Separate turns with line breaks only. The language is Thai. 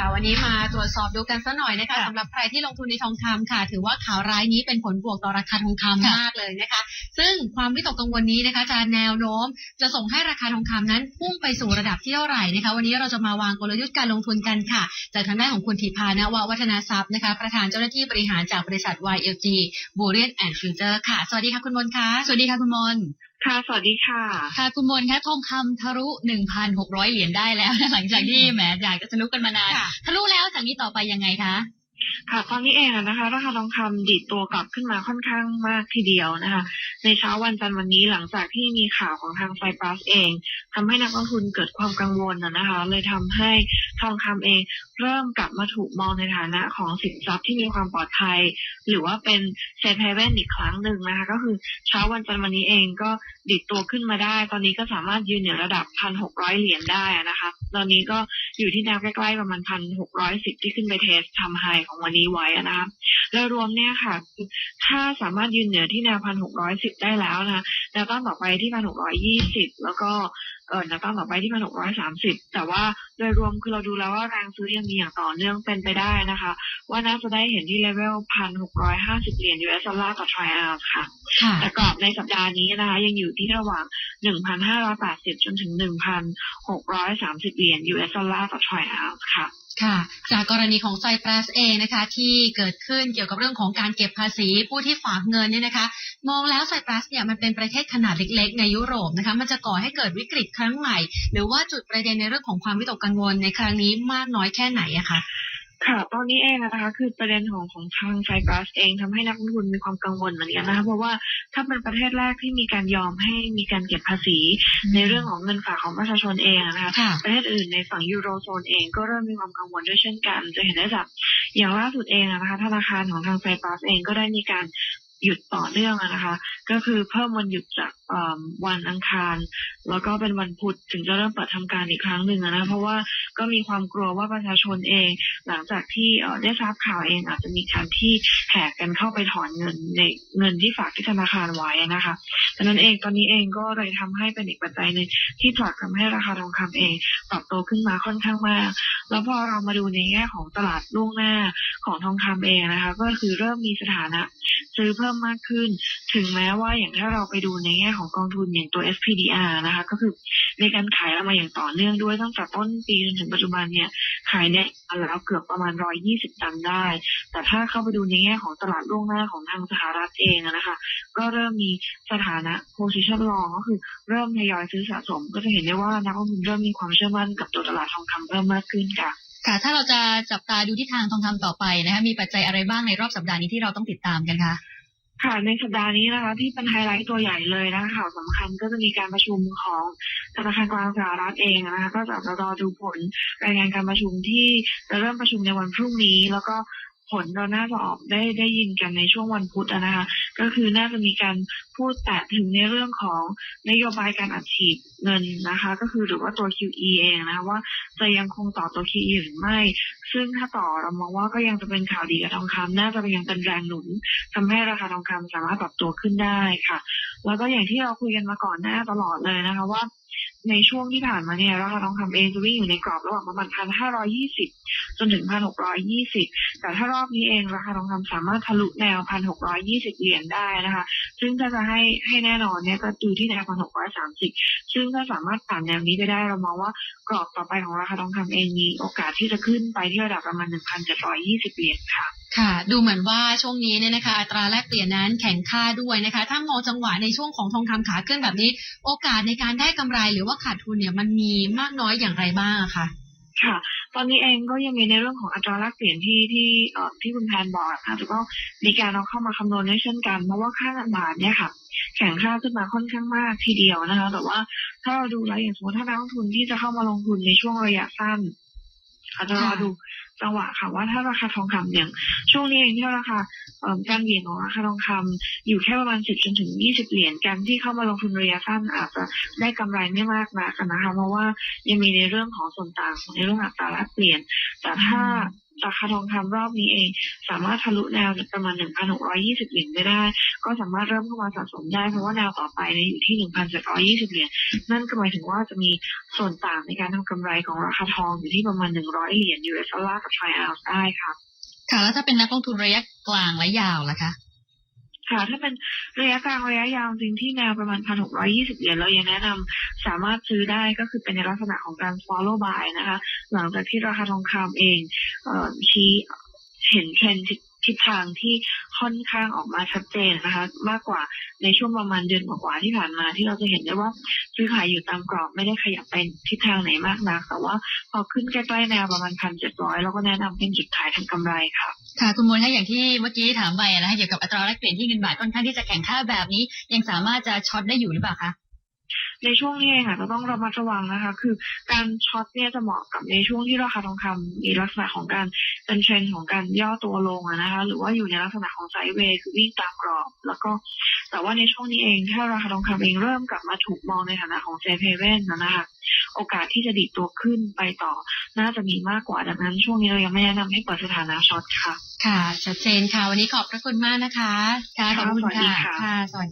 ค่ะ วันนี้มาตรวจสอบดูกันสักหน่อยนะคะ
ค่ะ
สำหรับใครที่ลงทุนในทองคำค่ะ ถือว่าข่าวร้ายนี้เป็นผลบวกต่อราคาทองคำ
ค่ะ
มากเลยนะคะ ซึ่งความวิตกกังวลนี้นะคะจะแนวโน้ม จะส่งให้ราคาทองคำนั้นพุ่งไปสู่ระดับที่เท่าไหร่นะคะ วันนี้เราจะมาวางกลยุทธ์การลงทุนกันค่ะ จากทางด้านของคุณธีพานววัฒนาทรัพย์นะคะประธานเจ้าหน้าที่บริหารจากบริษัท YLG Bullion and Future ค่ะ สวัสดีค่ะคุณมนต์ค่ะ
สวัสดีค่ะคุณมนต์
ค่ะ สวัสดีค่ะ
ค่ะ คุณมนต์คะทองคำทะลุ1,600เหรียญได้แล้วนะหลังจากที่แหมอยากจะทะลุกันมานาน
ค่ะ
ทะลุแล้วจากนี้ต่อไปยังไงคะ
ค่ะตอนนี้เองนะคะราคาทองคำดีดตัวกลับขึ้นมาค่อนข้างมากทีเดียวนะคะ ในเช้าวันจันทร์วันนี้หลังจากที่มีข่าวของทางไซปรัสเองทำให้นักลงทุนเกิดความกังวลนะคะ เลยทำให้ทองคำเองเริ่มกลับมาถูกมองในฐานะของสินทรัพย์ที่มีความปลอดภัย หรือว่าเป็นเซฟเฮเว่นอีกครั้งหนึ่งนะคะ ก็คือเช้าวันจันทร์วันนี้เองก็ดิดตัวขึ้นมาได้ ตอนนี้ก็สามารถยืนเหนือระดับพันหกร้อยเหรียญได้อะนะคะ ตอนนี้ก็อยู่ที่แนวใกล้ๆประมาณพันหกร้อยสิบที่ขึ้นไปเทสทำไฮของวันนี้ไว้อะนะคะโดยรวมเนี่ยค่ะ ถ้าสามารถยืนเหนือที่แนวพันหกร้อยสิบได้แล้วนะคะแนวต้านต่อไปที่พันหกร้อยยี่สิบแล้วก็เออแนวต้านต่อไปที่พันหกร้อยสามสิบแต่ว่าโดยรวมคือเราดูแล้วว่าแรงซื้อยังมีอย่างต่อเนื่องเป็นไปได้นะคะ ว่าน่าจะได้เห็นที่เลเวลพันหกร้อยห้าสิบเหรียญ US ดอลลาร์ต่อทริอัลค่ะ
ค่ะ
แต่กรอบในสัปดาห์นี้นะคะ ยังอยู่ที่ระหว่าง1,580จนถึง1,630เหรียญ US ดอลลาร์ต่อทริอัลค่ะ
ค่ะ จากกรณีของไซปรัสเองนะคะ ที่เกิดขึ้นเกี่ยวกับเรื่องของการเก็บภาษีผู้ที่ฝากเงินเนี่ยนะคะ มองแล้วไซปรัสเนี่ยมันเป็นประเทศขนาดเล็ก ๆ ในยุโรปนะคะ มันจะก่อให้เกิดวิกฤตครั้งใหม่ หรือว่าจุดประเด็นในเรื่องของความวิตกกังวลในครั้งนี้มากน้อยแค่ไหนอะคะ
ค่ะ ตอนนี้เองนะคะ คือประเด็นของของทางไซปรัสเองทำให้นักลงทุนมีความกังวลเหมือนกันนะคะเพราะว่าถ้าเป็นประเทศแรกที่มีการยอมให้มีการเก็บภาษี ในเรื่องของเงินฝากของประชาชนเองอะนะคะ
ค่ะ
ประเทศอื่นในฝั่งยูโรโซนเองก็เริ่มมีความกังวลด้วยเช่นกัน จะเห็นได้จากอย่างล่าสุดเองอะนะคะธนาคารของทางไซปรัสเองก็ได้มีการ หยุดต่อเนื่องนะคะ ก็คือเพิ่มวันหยุดจากวันอังคาร แล้วก็เป็นวันพุธถึงจะเริ่มเปิดทำการอีกครั้งหนึ่งนะเพราะว่าก็มีความกลัวว่าประชาชนเอง หลังจากที่ได้ทราบข่าวเองอาจจะมีการที่แหกกันเข้าไปถอนเงินในเงินที่ฝากที่ธนาคารไว้นะคะดังนั้นเองตอนนี้เองก็เลยทำให้เป็นอีกปัจจัยหนึ่งที่ผลักทำให้ราคาทองคำเองปรับตัวขึ้นมาค่อนข้างมาก แล้วพอเรามาดูในแง่ของตลาดล่วงหน้าของทองคำเองนะคะ ก็คือเริ่มมีสถานะ ซื้อเพิ่มมากขึ้น ถึงแม้ว่าอย่างถ้าเราไปดูในแง่ของกองทุนอย่างตัว SPDR นะคะ ก็คือมีการขายออกมาอย่างต่อเนื่องด้วยตั้งแต่ต้นปีจนถึงปัจจุบันเนี่ยขายเนี่ยแล้วเกือบประมาณ120ตันได้ แต่ถ้าเข้าไปดูในแง่ของตลาดล่วงหน้าของทางสหรัฐเองนะคะ ก็เริ่มมีสถานะ position long ก็คือเริ่มทยอยซื้อสะสม ก็จะเห็นได้ว่านักลงทุนเริ่มมีความเชื่อมั่นกับตัวตลาดทองคำเพิ่มมากขึ้นค่ะ
ค่ะ ถ้าเราจะจับตาดูที่ทางทองคำต่อไปนะคะมีปัจจัยอะไรบ้างในรอบสัปดาห์นี้ที่เราต้องติดตามกันคะ
ค่ะในสัปดาห์นี้นะคะ ที่เป็นไฮไลท์ตัวใหญ่เลยนะคะข่าวสำคัญก็จะมีการประชุมของธนาคารกลางสหรัฐเองนะคะก็จะรอดูผลรายงานการประชุมที่จะเริ่มประชุมในวันพรุ่งนี้ แล้วก็ ผลเราน่าจะออกได้ได้ยินกันในช่วงวันพุธนะคะ ก็คือน่าจะมีการพูดแตะถึงในเรื่องของนโยบายการอัดฉีดเงินนะคะ ก็คือหรือว่าตัว QE เองนะคะว่าจะยังคงต่อตัว QE หรือไม่ ซึ่งถ้าต่อเรามองว่าก็ยังจะเป็นข่าวดีกับทองคำน่าจะยังเป็นแรงหนุนทำให้ราคาทองคำสามารถปรับตัวขึ้นได้ค่ะ แล้วก็อย่างที่เราคุยกันมาก่อนหน้าตลอดเลยนะคะว่า ในช่วงที่ผ่านมาเนี่ยราคาทองคำเองจะวิ่งอยู่ในกรอบระหว่างประมาณพันห้าร้อยี่สิบจนถึงพันหกร้อยยี่สิบแต่ถ้ารอบนี้เองราคาทองคำสามารถทะลุแนวพันหกร้อยยี่สิบเหรียญได้นะคะ ซึ่งถ้าจะให้ให้แน่นอนเนี่ยก็ดูที่แนวพันหกร้อยสามสิบซึ่งถ้าสามารถผ่านแนวนี้ไปได้เรามองว่ากรอบต่อไปของราคาทองคำเองมีโอกาสที่จะขึ้นไปที่ระดับประมาณหนึ่งพันเจ็ดร้อยยี่สิบเหรียญค่ะ
ค่ะ ดูเหมือนว่าช่วงนี้เนี่ยนะคะอัตราแลกเปลี่ยนนั้นแข็งค่าด้วยนะคะ ถ้ามองจังหวะในช่วงของทองคำขาขึ้นแบบนี้ โอกาสในการได้กำไรหรือว่าขาดทุนเนี่ยมันมีมากน้อยอย่างไรบ้างคะ
ค่ะ ตอนนี้เองก็ยังมีในเรื่องของอัตราแลกเปลี่ยนที่ที่เอ่อที่คุณแพนบอกนะคะแต่ก็มีการเอาเข้ามาคำนวณด้วยเช่นกัน เพราะว่าค่าเงินบาทเนี่ยค่ะ แข็งค่าขึ้นมาค่อนข้างมากทีเดียวนะคะ แต่ว่าถ้าเราดูแล้วอย่างสมมติถ้านักลงทุนที่จะเข้ามาลงทุนในช่วงระยะสั้นอาจจะรอดู จังหวะค่ะว่าถ้าราคาทองคำอย่างช่วงนี้เองที่ราคาการเหวี่ยงของราคาทองคำอยู่แค่ประมาณสิบจนถึงยี่สิบเหรียญการที่เข้ามาลงทุนระยะสั้นอาจจะได้กำไรไม่มากนักนะคะเพราะว่ายังมีในเรื่องของส่วนต่างในเรื่องอัตราแลกเปลี่ยน แต่ถ้าราคาทองคำรอบนี้เอง สามารถทะลุแนวประมาณ 1,620 เหรียญไปได้ ก็สามารถเริ่มเข้ามาสะสมได้เพราะว่าแนวต่อไปเนี่ยอยู่ที่ 1,720 เหรียญนั่นก็หมายถึงว่าจะมีส่วนต่างในการทำกำไรของราคาทองอยู่ที่ประมาณ 100 เหรียญ US ดอลลาร์กับไทยออนซ์ได้ค่ะ
ค่ะ แล้วถ้าเป็นนักลงทุนระยะกลางและยาวล่ะคะ
ค่ะถ้าเป็นระยะกลางระยะยาวจริงที่แนวประมาณ1,620เหรียญเรายังแนะนำสามารถซื้อได้ก็คือเป็นในลักษณะของการ follow buy นะคะ หลังจากที่ราคาทองคำเองเอ่อชี้เห็นเทรนด์ ทิศทางที่ค่อนข้างออกมาชัดเจนนะคะ มากกว่าในช่วงประมาณเดือนกว่าๆที่ผ่านมา ที่เราจะเห็นได้ว่าซื้อขายอยู่ตามกรอบไม่ได้ขยับไปทิศทางไหนมากนักแต่ว่าพอขึ้นใกล้ๆแนวประมาณ1,700เราก็แนะนำเป็นจุดขายทำกำไรค่ะ
ค่ะคุณมนถ้าอย่างที่เมื่อกี้ถามไปนะคะเกี่ยวกับอัตราแลกเปลี่ยนที่เงินบาทค่อนข้างที่จะแข็งค่าแบบนี้ ยังสามารถจะช็อตได้อยู่หรือเปล่าคะ
ในช่วงนี้เองอาจจะต้องระมัดระวังนะคะ คือการช็อตเนี่ยจะเหมาะกับในช่วงที่ราคาทองคำมีลักษณะของการเป็นเทรนด์ของการย่อตัวลงอะนะคะ หรือว่าอยู่ในลักษณะของไซด์เวย์คือวิ่งตามกรอบ แล้วก็แต่ว่าในช่วงนี้เองถ้าราคาทองคำเองเริ่มกลับมาถูกมองในฐานะของเซฟเฮเว่นนะคะโอกาสที่จะดีดตัวขึ้นไปต่อ น่าจะมีมากกว่าดังนั้น ช่วงนี้เรายังไม่แนะนำให้เปิดสถานะช็อตค่ะ
ค่ะ ชัดเจนค่ะ วันนี้ขอบพระคุณมากนะคะ
ค่ะ ขอบคุณ
สวัสดี
ค่ะ
ค่ะ
ค่ะสวัสดี